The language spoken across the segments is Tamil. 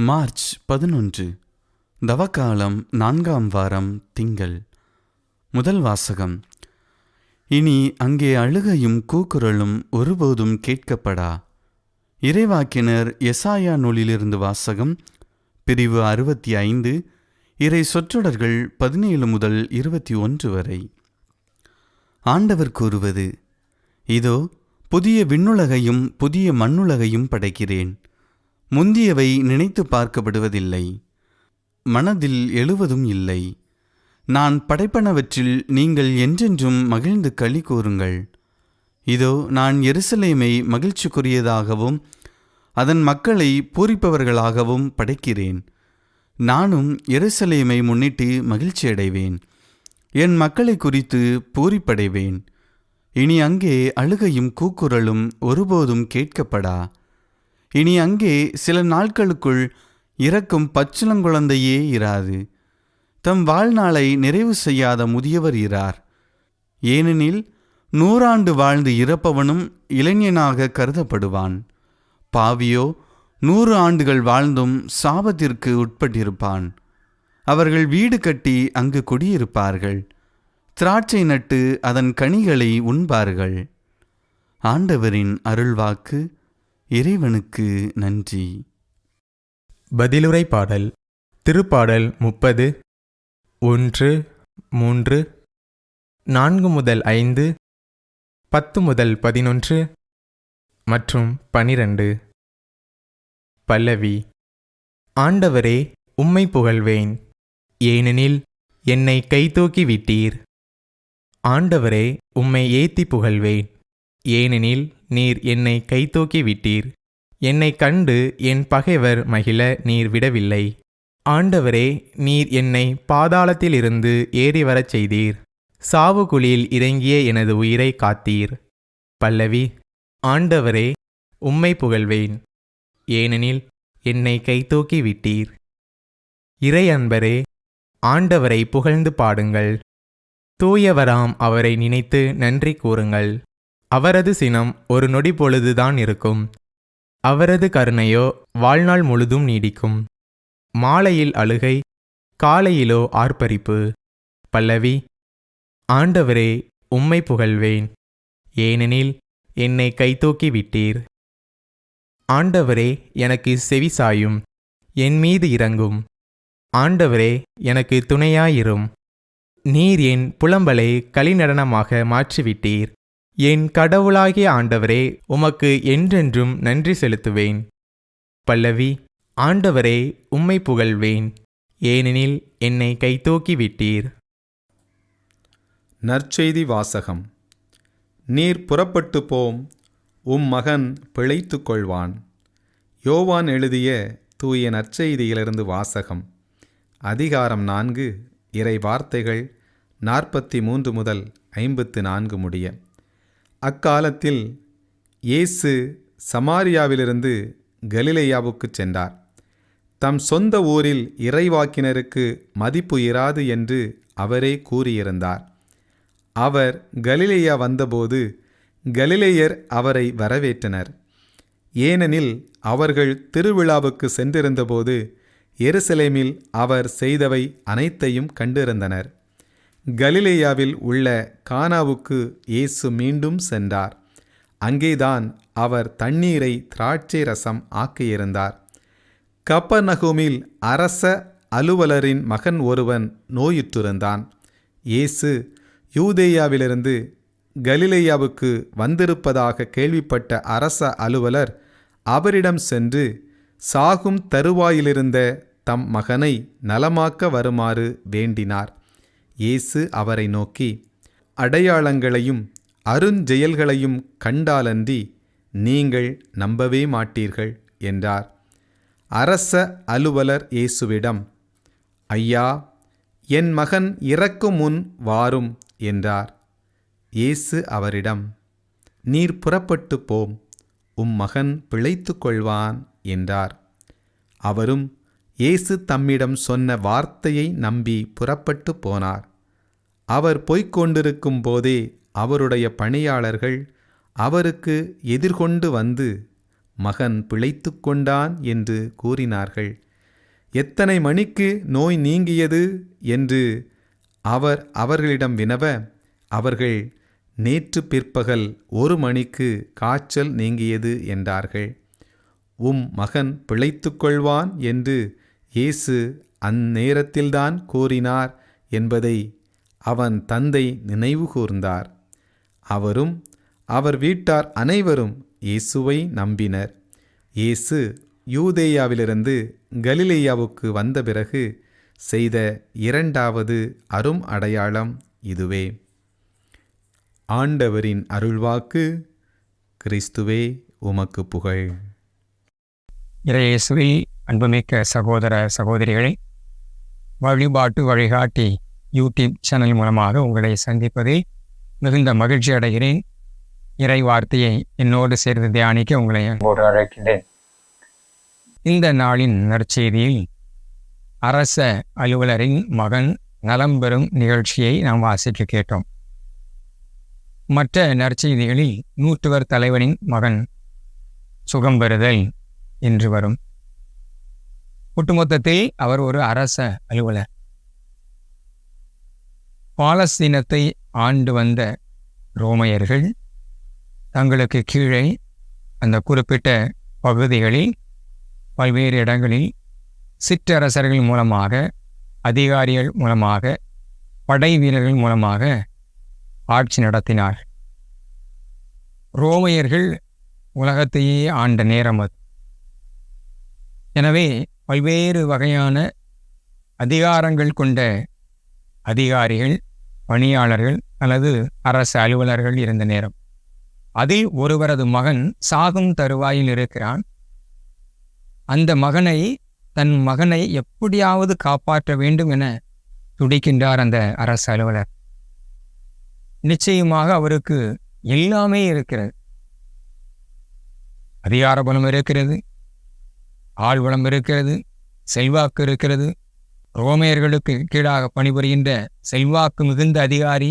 மார்ச் பதினொன்று தவக்காலம் நான்காம் வாரம் திங்கள். முதல் வாசகம். இனி அங்கே அழுகையும் கூக்குரலும் ஒருபோதும் கேட்கப்படா. இறைவாக்கினர் எசாயா நூலிலிருந்து வாசகம் பிரிவு அறுபத்தி ஐந்து இறை சொற்றொடர்கள் பதினேழு முதல் இருபத்தி ஒன்று வரை. ஆண்டவர் கூறுவது இதோ புதிய விண்ணுலகையும் புதிய மண்ணுலகையும் படைக்கிறேன். முந்தியவை நினைத்து பார்க்கப்படுவதில்லை. மனதில் எழுவதும் இல்லை. நான் படைப்பனவற்றில் நீங்கள் என்றென்றும் மகிழ்ந்து களி கூறுங்கள். இதோ நான் எருசலேமை மகிழ்ச்சிக்குரியதாகவும் அதன் மக்களை பூரிப்பவர்களாகவும் படைக்கிறேன். நானும் எருசலேமை முன்னிட்டு மகிழ்ச்சியடைவேன் என் மக்களை குறித்து பூரிப்படைவேன். இனி அங்கே அழுகையும் கூக்குரலும் ஒருபோதும் கேட்கப்படா. இனி அங்கே சில நாட்களுக்குள் இறக்கும் பச்சிளங்குழந்தையே இராது. தம் வாழ்நாளை நிறைவு செய்யாத முதியவர் இரார். ஏனெனில் நூறாண்டு வாழ்ந்து இறப்பவனும் இளைஞனாக கருதப்படுவான். பாவியோ நூறு ஆண்டுகள் வாழ்ந்தும் சாபத்திற்கு உட்பட்டிருப்பான். அவர்கள் வீடு கட்டி அங்கு குடியிருப்பார்கள். திராட்சை நட்டு அதன் கனிகளை உண்பார்கள். ஆண்டவரின் அருள்வாக்கு இறைவனுக்கு நன்றி. பதிலுரை பாடல் திருப்பாடல் முப்பது ஒன்று மூன்று நான்கு முதல் ஐந்து பத்து முதல் பதினொன்று மற்றும் பனிரெண்டு. பல்லவி ஆண்டவரே உம்மை புகழ்வேன். ஏனெனில் என்னை கைதூக்கி விட்டீர். ஆண்டவரே உம்மை ஏத்தி புகழ்வேன். ஏனெனில் நீர் என்னை கைதூக்கி விட்டீர். என்னை கண்டு என் பகைவர் மகிழ நீர் விடவில்லை. ஆண்டவரே நீர் என்னை பாதாளத்திலிருந்து ஏறி வரச் செய்தீர் சாவுகுழியில் இறங்கிய எனது உயிரை காத்தீர். பல்லவி ஆண்டவரே உம்மை புகழ்வேன். ஏனெனில் என்னை கைத்தூக்கி விட்டீர். இறை அன்பரே ஆண்டவரை புகழ்ந்து பாடுங்கள். தூயவராம் அவரை நினைத்து நன்றி கூறுங்கள். அவரது சினம் ஒரு நொடி பொழுதுதான் இருக்கும். அவரது கருணையோ வாழ்நாள் முழுதும் நீடிக்கும். மாலையில் அழுகை காலையிலோ ஆர்ப்பரிப்பு. பல்லவி ஆண்டவரே உம்மை புகழ்வேன். ஏனெனில் என்னை கைதூக்கி விட்டீர். ஆண்டவரே எனக்கு செவிசாயும் என் மீது இறங்கும். ஆண்டவரே எனக்கு துணையாயிரும். நீர் என் புலம்பலை களிநடனமாக மாற்றிவிட்டீர். என் கடவுளாகிய ஆண்டவரே உமக்கு என்றென்றும் நன்றி செலுத்துவேன். பல்லவி ஆண்டவரே உம்மை புகழ்வேன். ஏனெனில் என்னை கைதூக்கி விட்டீர் நற்செய்தி வாசகம். நீர் புறப்பட்டு போம் உம் மகன் பிழைத்து கொள்வான். யோவான் எழுதிய தூய நற்செய்தியிலிருந்து வாசகம். அதிகாரம் நான்கு இறை வார்த்தைகள் நாற்பத்தி மூன்று முதல் ஐம்பத்து நான்கு முடிய. அக்காலத்தில் இயேசு சமாரியாவிலிருந்து கலிலேயாவுக்கு சென்றார். தம் சொந்த ஊரில் இறைவாக்கினருக்கு மதிப்பு இராது என்று அவரே கூறியிருந்தார். அவர் கலிலேயா வந்தபோது கலிலேயர் அவரை வரவேற்றனர். ஏனெனில் அவர்கள் திருவிழாவுக்கு சென்றிருந்தபோது எருசலேமில் அவர் செய்தவை அனைத்தையும் கண்டிருந்தனர். கலிலேயாவில் உள்ள கானாவுக்கு இயேசு மீண்டும் சென்றார். அங்கேதான் அவர் தண்ணீரை திராட்சை ரசம் ஆக்கியிருந்தார். கப்பநகுமில் அரச அலுவலரின் மகன் ஒருவன் நோயுற்றிருந்தான். இயேசு யூதேயாவிலிருந்து கலிலேயாவுக்கு வந்திருப்பதாக கேள்விப்பட்ட அரச அலுவலர் அவரிடம் சென்று சாகும் தருவாயிலிருந்த தம் மகனை நலமாக்க வருமாறு வேண்டினார். இயேசு அவரை நோக்கி அடையாளங்களையும் அருஞ்செயல்களையும் கண்டாலன்றி நீங்கள் நம்பவே மாட்டீர்கள் என்றார். அரச அலுவலர் இயேசுவிடம் ஐயா என் மகன் இறக்கும் முன் வாரும் என்றார். இயேசு அவரிடம் நீர் புறப்பட்டு போம் உம் மகன் பிழைத்து கொள்வான் என்றார். அவரும் இயேசு தம்மிடம் சொன்ன வார்த்தையை நம்பி புறப்பட்டு போனார். அவர் போய்க் கொண்டிருக்கும் போதே அவருடைய பணியாளர்கள் அவருக்கு எதிர்கொண்டு வந்து மகன் பிழைத்து கொண்டான் என்று கூறினார்கள். எத்தனை மணிக்கு நோய் நீங்கியது? என்று அவர் அவர்களிடம் வினவ அவர்கள் நேற்று பிற்பகல் ஒரு மணிக்கு காய்ச்சல் நீங்கியது என்றார்கள். உம் மகன் பிழைத்து கொள்வான் என்று இயேசு அந்நேரத்தில்தான் கூறினார் என்பதை அவன் தந்தை நினைவு கூர்ந்தார். அவரும் அவர் வீட்டார் அனைவரும் இயேசுவை நம்பினர். இயேசு யூதேயாவிலிருந்து கலிலேயாவுக்கு வந்த பிறகு செய்த இரண்டாவது அரும் அடையாளம் இதுவே. ஆண்டவரின் அருள்வாக்கு கிறிஸ்துவே உமக்கு புகழ். இறையேசுவை அன்புமிக்க சகோதர சகோதரிகளை வழிபாட்டு வழிகாட்டி யூடியூப் சேனல் மூலமாக உங்களை சந்திப்பதில் மிகுந்த மகிழ்ச்சி அடைகிறேன். இறை வார்த்தையை என்னோடு சேர்ந்து தியானிக்க உங்களை அன்போடு அழைக்கின்றேன். இந்த நாளின் நற்செய்தியில் அரச அலுவலரின் மகன் நலம் பெறும் நிகழ்ச்சியை நாம் வாசிக்க கேட்டோம். மற்ற நற்செய்திகளில் நூற்றுவர் தலைவனின் மகன் சுகம் பெறுதல் என்று வரும். ஒட்டுமொத்தத்தில் அவர் ஒரு அரச அலுவலர். பாலஸ்தீனத்தை ஆண்டு வந்த ரோமையர்கள் தங்களுக்கு கீழே அந்த குறிப்பிட்ட பகுதிகளில் பல்வேறு இடங்களில் சிற்றரசர்கள் மூலமாக அதிகாரிகள் மூலமாக படை வீரர்கள் மூலமாக ஆட்சி நடத்தினார். ரோமையர்கள் உலகத்தையே ஆண்ட நேரம் அது. எனவே பல்வேறு வகையான அதிகாரங்கள் கொண்ட அதிகாரிகள் பணியாளர்கள் அல்லது அரசு அலுவலர்கள் இருந்த நேரம். அதில் ஒருவரது மகன் சாகும் தருவாயில் இருக்கிறான். அந்த மகனை தன் மகனை எப்படியாவது காப்பாற்ற வேண்டும் என துடிக்கின்றார் அந்த அரசு அலுவலர். நிச்சயமாக அவருக்கு எல்லாமே இருக்கிறது. அதிகார பலம் இருக்கிறது. ஆழ்வளம் இருக்கிறது செல்வாக்கு இருக்கிறது. ரோமையர்களுக்கு கீழாக பணிபுரிகின்ற செல்வாக்கு மிகுந்த அதிகாரி.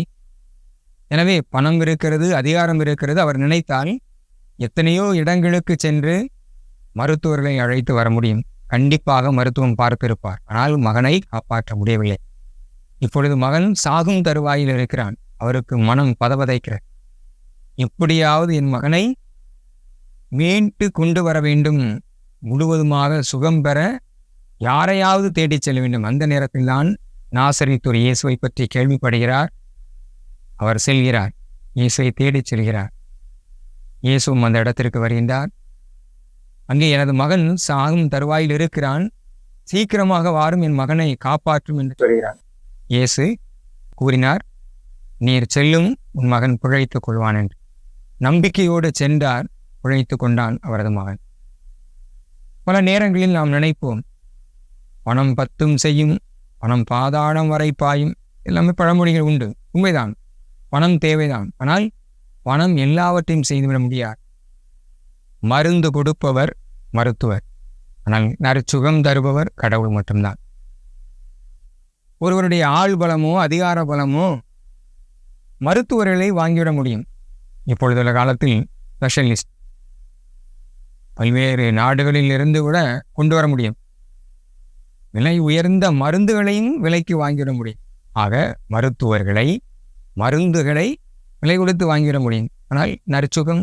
எனவே பணம் இருக்கிறது அதிகாரம் இருக்கிறது. அவர் நினைத்தால் எத்தனையோ இடங்களுக்கு சென்று மருத்துவர்களை அழைத்து வர முடியும். கண்டிப்பாக மருத்துவம் பார்த்திருப்பார். ஆனால் மகனை காப்பாற்ற முடியவில்லை. இப்பொழுது மகன் சாகும் தருவாயில் இருக்கிறான். அவருக்கு மனம் பதபதைக்கிற எப்படியாவது என் மகனை மீண்டு கொண்டு வர வேண்டும். முழுவதுமாக சுகம் பெற யாரையாவது தேடிச் செல்ல வேண்டும். அந்த நேரத்தில்தான் நாசரித்தூர் இயேசுவை பற்றி கேள்விப்படுகிறார். அவர் செல்கிறார். இயேசுவை தேடிச் செல்கிறார். இயேசுவும் அந்த இடத்திற்கு வருகின்றார். அங்கே எனது மகன் சாகும் தருவாயில் இருக்கிறான். சீக்கிரமாக வாரும் என் மகனை காப்பாற்றும் என்று சொல்கிறார். இயேசு கூறினார் நீர் செல்லும் உன் மகன் பிழைத்துக் கொள்வான் என்று. நம்பிக்கையோடு சென்றார் பிழைத்து கொண்டான் அவரது மகன். பல நேரங்களில் நாம் நினைப்போம் பணம் பத்தும் செய்யும் பணம் பாதாளம் வரை பாயும் எல்லாமே பழமொழிகள் உண்டு. உண்மைதான். பணம் தேவைதான். ஆனால் பணம் எல்லாவற்றையும் செய்துவிட முடியாது. மருந்து கொடுப்பவர் மருத்துவர். ஆனால் நற்சுகம் தருபவர் கடவுள் மட்டும்தான். ஒருவருடைய ஆள் பலமோ அதிகார பலமோ மருத்துவர்களை வாங்கிவிட முடியும். இப்பொழுதுள்ள காலத்தில் ஸ்பெஷலிஸ்ட் பல்வேறு நாடுகளில் இருந்து கூட கொண்டு வர முடியும். விலை உயர்ந்த மருந்துகளையும் விலைக்கு வாங்கிவிட முடியும். ஆக மருத்துவர்களை மருந்துகளை விலை கொடுத்து வாங்கிட முடியும். ஆனால் நற்சுகம்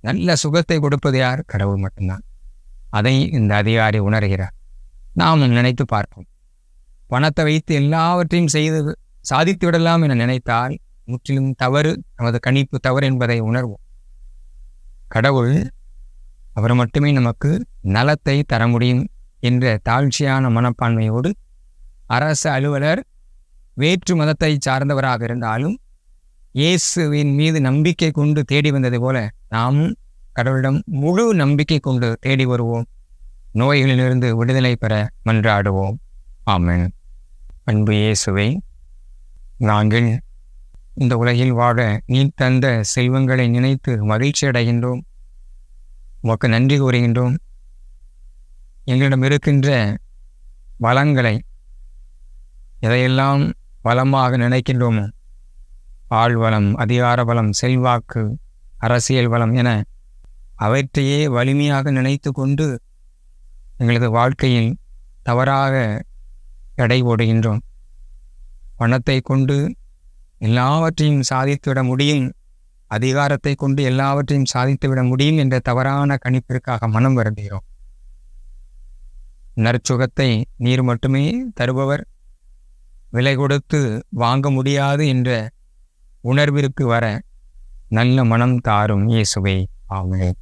நல்ல சுகத்தை கொடுப்பது யார்? கடவுள் மட்டும்தான். அதை இந்த அதிகாரி உணர்கிறார். நாம் நினைத்து பார்ப்போம். பணத்தை வைத்து எல்லாவற்றையும் செய்து சாதித்து விடலாம் என நினைத்தால் முற்றிலும் தவறு நமது கணிப்பு தவறு என்பதை உணர்வோம். கடவுள் அவர் மட்டுமே நமக்கு நலத்தை தர முடியும் என்ற தாழ்ச்சியான மனப்பான்மையோடு அரசு அலுவலர் வேற்று மதத்தை சார்ந்தவராக இருந்தாலும் இயேசுவின் மீது நம்பிக்கை கொண்டு தேடி வந்தது போல நாமும் கடவுளிடம் முழு நம்பிக்கை கொண்டு தேடி வருவோம். நோய்களிலிருந்து விடுதலை பெற மன்றாடுவோம். ஆமன். அன்பு இயேசுவை நாங்கள் இந்த உலகில் வாழ நீ தந்த செல்வங்களை நினைத்து மகிழ்ச்சி அடைகின்றோம் உமக்கு நன்றி கூறுகின்றோம். எங்களிடம் இருக்கின்ற வளங்களை எதையெல்லாம் வளமாக நினைக்கின்றோமோ ஆழ்வளம் அதிகார பலம் செல்வாக்கு அரசியல் வளம் என அவற்றையே வலிமையாக நினைத்து கொண்டு எங்களது வாழ்க்கையில் தவறாக எடை போடுகின்றோம். பணத்தை கொண்டு எல்லாவற்றையும் சாதித்துவிட முடியும் அதிகாரத்தை கொண்டு எல்லாவற்றையும் சாதித்துவிட முடியும் என்ற தவறான கணிப்பிற்காக மனம் வருந்துகிறோம். நற்சுகத்தை நீர் மட்டுமே தருபவர். விலை கொடுத்து வாங்க முடியாது என்ற உணர்விற்கு வர நல்ல மனம் தாரும் இயேசுவை. ஆமே